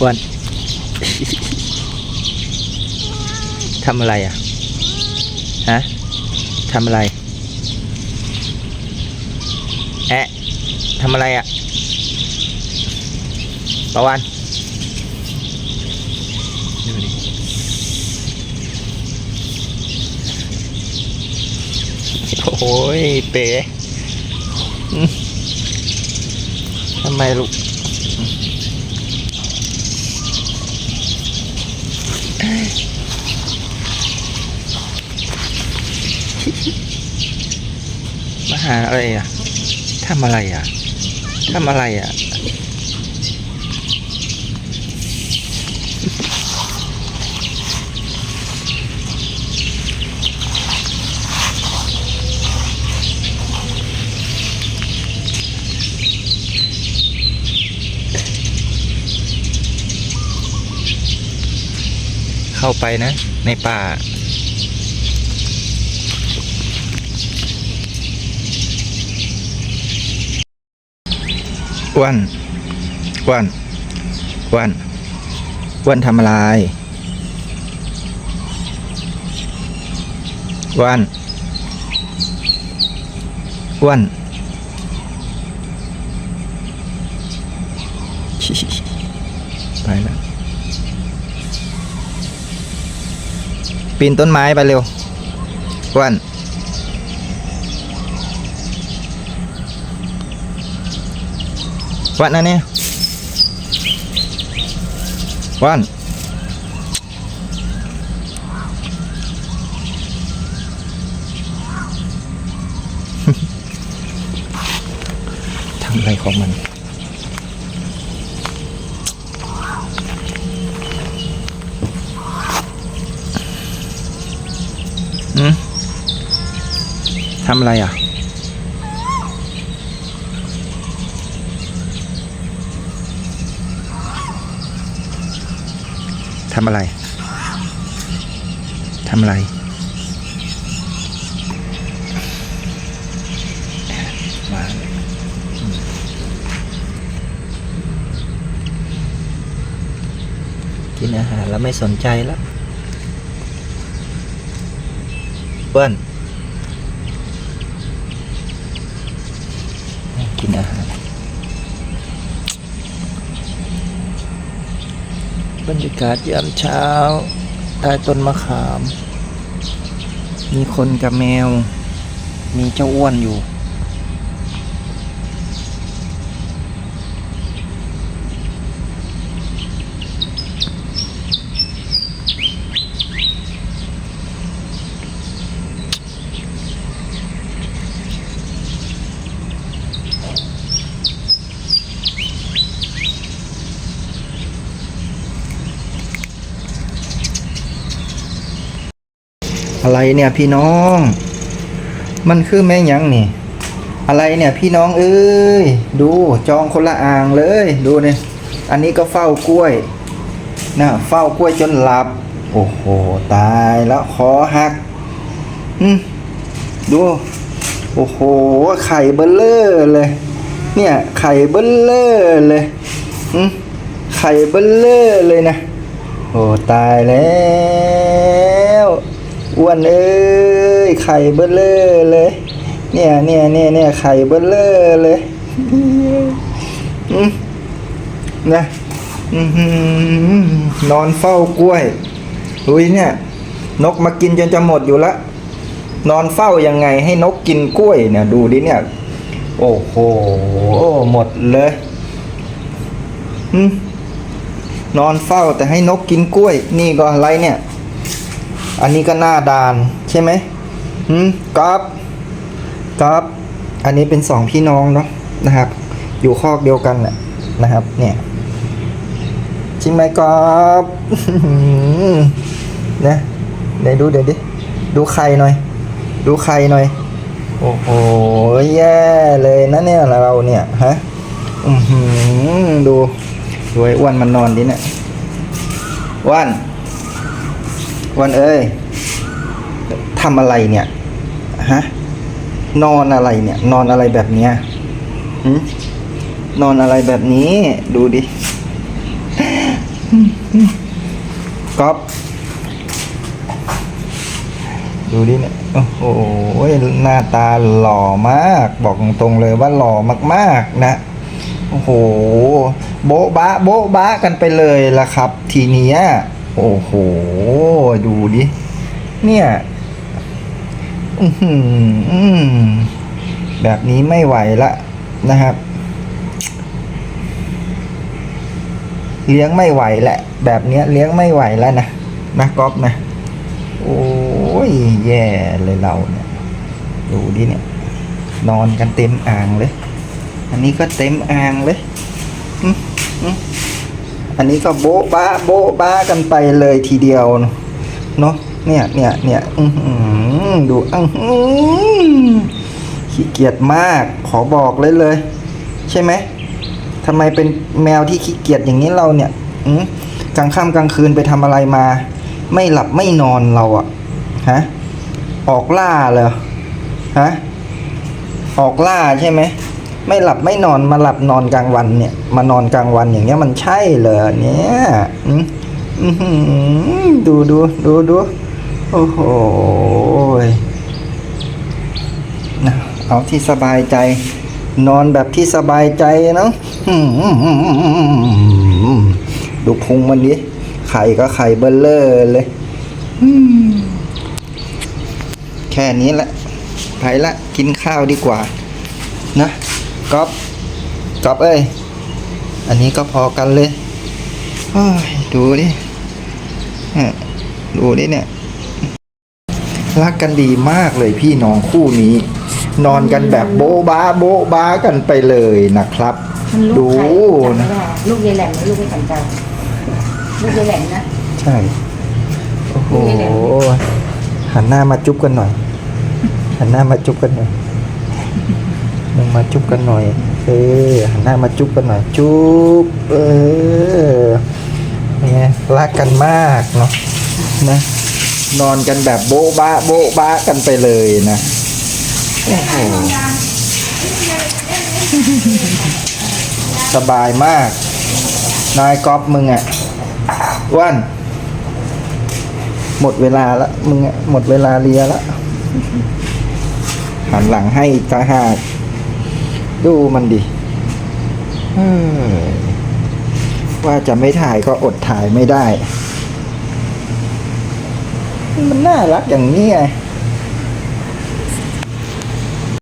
อ้วนทำอะไรอะ ฮะทำอะไร แอะทำอะไรอะปะวันดูดิโอ้ยเป๋อืมทำไมลูก หาอะไรอะทำอะไรอะทำอะไรอะเข้าไปนะ ในป่า อ้วนอ้วนอ้วนอ้วนทำอะไรอ้วนอ้วนไปแล้วปีนต้นไม้ไปเร็วอ้วน วันนะเนี่ยวันทำอะไรของมันอืมทำอะไรอะ ทำอะไรทำอะไร มากินอาหารแล้วไม่สนใจแล้วเปิ้ลกินอาหาร บรรยากาศยามเช้าใต้ต้นมะขาม มีคนกับแมว มีเจ้าอ้วนอยู่ อะไรเนี่ยพี่น้อง มันคือแม่ยังนี่ อะไรเนี่ยพี่น้องเอ้ย ดูจองคนละอ่างเลย ดูเนี่ยอันนี้ก็เฝ้ากล้วยนะเฝ้ากล้วยจนหลับ โอ้โห ตายแล้วคอหัก อืมดู โอ้โห ไข่เบลเลอร์เลย เนี่ย ไข่เบลเลอร์เลยอืมไข่เบลเลอร์เลยนะ โอ้ ตายแล้ว อ้วนเอ้ยไข่เบลเลอร์เลย เนี่ยเนี่ยเนี่ยเนี่ยไข่เบลเลอร์เลยนะนอนเฝ้ากล้วยอุ้ยเนี่ย นกมากินจนจะหมดอยู่ละนอนเฝ้ายังไงให้นกกินกล้วยเนี่ย ดูดิเนี่ย โอ้โหหมดเลยนอนเฝ้าแต่ให้นกกินกล้วย นี่ก็อะไรเนี่ย อันนี้ก็หน้าดานใช่ไหมหืมกอบกอบอันนี้เป็นสองพี่น้องเนาะนะครับ อยู่คอกเดียวกันแหละนะครับ เนี่ยใช่ไหมกอบนะเดี๋ยวดูเดี๋ยวดิดูไข่หน่อย ดูไข่หน่อย โอ้โหแย่เลยนะเนี่ยเราเนี่ยฮะอือหือดูดูไอ้อ้วนมันนอนดิเนี่ยอ้วน วนเอ้ยทำอะไรเนี่ยฮะนอนอะไรเนี่ย นอนอะไรแบบเนี้ยหืมนอนอะไรแบบนี้ ดูดิก๊อฟดูดิเนี่ยโอ้โหหน้าตาหล่อมาก บอกตรงๆเลยว่าหล่อมากๆนะโอ้โห โบ๊ะบะโบ๊ะบะกันไปเลยละครับ ทีเนี้ย โอ้โห ดูดิ เนี่ยแบบนี้ไม่ไหวละนะครับ เลี้ยงไม่ไหวแหละ แบบเนี้ยเลี้ยงไม่ไหวแล้วนะนะก๊อฟนะ โอ้ยแย่เลยเราเนี่ย ดูดิเนี่ย นอนกันเต็มอ่างเลย อันนี้ก็เต็มอ่างเลยอืมอืม อันนี้ก็โบ๊ะบ้าโบ๊ะบ้ากันไปเลยทีเดียวเนาะเนี่ยเนี่ยเนี่ยอือหือดูอื้อหือขี้เกียจมาก ขอบอกเลยเลย ใช่ไหมทำไมเป็นแมวที่ขี้เกียจอย่างนี้เราเนี่ยอืมกลางค่ำกลางคืนไปทำอะไรมา ไม่หลับไม่นอนเราอะฮะออกล่าเลยฮะออกล่าใช่ไหม ไม่หลับไม่นอนมาหลับนอนกลางวันเนี่ย มานอนกลางวันอย่างเงี้ยมันใช่เหรอเนี่ยอืมดูดูดูดูโอ้โหนะเอาที่สบายใจ นอนแบบที่สบายใจเนาะดูพุงมันดิไข่ก็ไข่เบลเลอร์เลยแค่นี้แหละไปละกินข้าวดีกว่า นะ ก๊อฟก๊อฟเอ้ย อันนี้ก็พอกันเลยเฮ้ยดูดิเนี่ยดูดิเนี่ย รักกันดีมากเลยพี่น้องคู่นี้ นอนกันแบบโบ๊ะบ้าโบ๊ะบ้ากันไปเลยนะครับมันลูดูกใครจำไม่นะได้ลูกยายแหลมหรือลูกไม่สันเจ้าลูกยายแหลมนะ ใช่ โอ้โห หันหน้ามาจุ๊บกันหน่อย หันหน้ามาจุ๊บกันหน่อยลง มาจุ๊บกันหน่อย เออหันหน้ามาจุ๊บกันหน่อย จุ๊บ เออเนี่ยรักกันมากเนาะนะ นอนกันแบบโบ๊ะบ้าโบ๊ะบ้ากันไปเลยนะโอ้โหสบายมาก นายกอฟมึงอะวันหมดเวลาละมึงอะหมดเวลาเลียละหันหลังให้อีกตาหาก ดูมันดิว่าจะไม่ถ่ายก็อดถ่ายไม่ได้ มันน่ารักอย่างนี้ไง